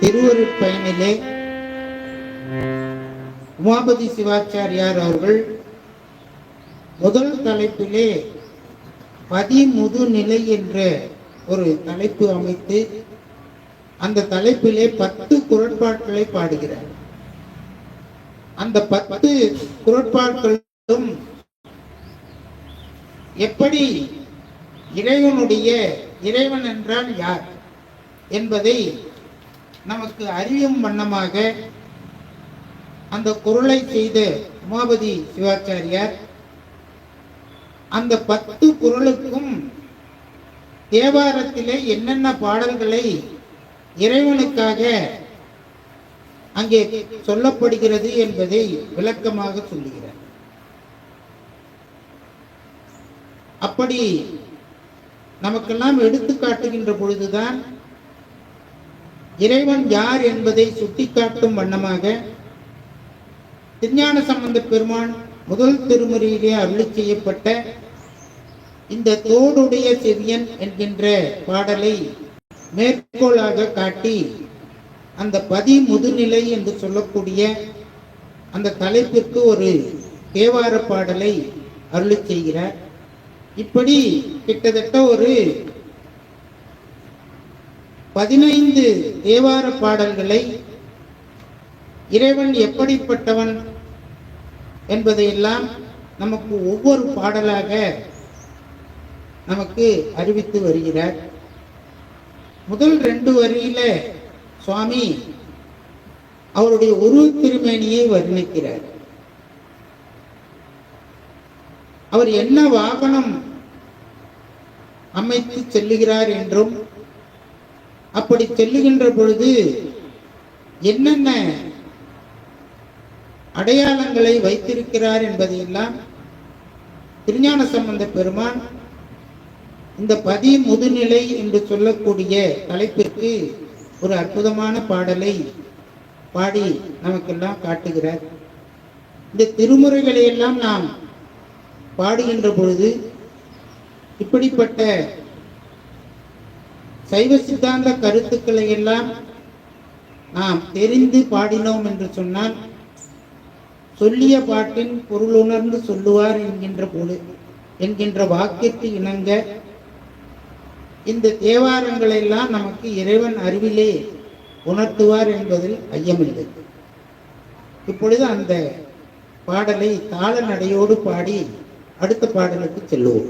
திருவருட்பயனிலே உமாபதி சிவாச்சாரியார் அவர்கள் முதல் தலைப்பிலே பதிமுது நிலை என்ற ஒரு தலைப்பு அமைத்து அந்த தலைப்பிலே பத்து குரட்பாட்களை பாடுகிறார். அந்த பத்து குரட்பாட்களும் எப்படி இறைவனுடைய இறைவன் என்றால் யார்? என்பதை நமக்கு அறியும் வண்ணமாக அந்த குரலை செய்த உமாபதி சிவாச்சாரியார் அந்த பத்து குரலுக்கும் தேவாரத்திலே என்னென்ன பாடல்களை இறைவனுக்காக அங்கே சொல்லப்படுகிறது என்பதை விளக்கமாக சொல்லுகிறார். அப்படி நமக்கெல்லாம் எடுத்து காட்டுகின்ற பொழுதுதான் இறைவன் யார் என்பதை சுட்டிக்காட்டும் வண்ணமாக திருஞான சம்பந்த பெருமான் முதல் திருமுறையிலே அருளி செய்யப்பட்ட இந்த தோடுடைய செவியன் என்கின்ற பாடலை மேற்கோளாக காட்டி அந்த பதி முதுநிலை என்று சொல்லக்கூடிய அந்த தலைப்பிற்கு ஒரு தேவார பாடலை அருளி செய்கிறார். இப்படி கிட்டத்தட்ட ஒரு பதினைந்து தேவார பாடல்களை இறைவன் எப்படிப்பட்டவன் என்பதையெல்லாம் நமக்கு ஒவ்வொரு பாடலாக நமக்கு அறிவித்து வருகிறார். முதல் ரெண்டு வரியில சுவாமி அவருடைய உருவ திருமேனியை வர்ணிக்கிறார். அவர் என்ன வாகனம் அமைத்து செல்லுகிறார் என்றும் அப்படி செல்லுகின்ற பொழுது என்னென்ன அடையாளங்களை வைத்திருக்கிறார் என்பதையெல்லாம் திருஞான சம்பந்த பெருமான் இந்த பதி முதுநிலை என்று சொல்லக்கூடிய தலைப்பிற்கு ஒரு அற்புதமான பாடலை பாடி நமக்கெல்லாம் காட்டுகிறார். இந்த திருமுறைகளை எல்லாம் நாம் பாடுகின்ற பொழுது இப்படிப்பட்ட சைவ சித்தாந்த கருத்துக்களை எல்லாம் நாம் தெரிந்து பாடினோம் என்று சொன்னால் சொல்லிய பாட்டின் பொருள் உணர்ந்து சொல்லுவார் என்கின்ற பொழு என்கின்ற வாக்கிற்கு இணங்க இந்த தேவாரங்களை எல்லாம் நமக்கு இறைவன் அறிவிலே உணர்த்துவார் என்பதில் ஐயமில்லை. இப்பொழுது அந்த பாடலை தாள நடையோடு பாடி அடுத்த பாடலுக்கு செல்லுவோம்.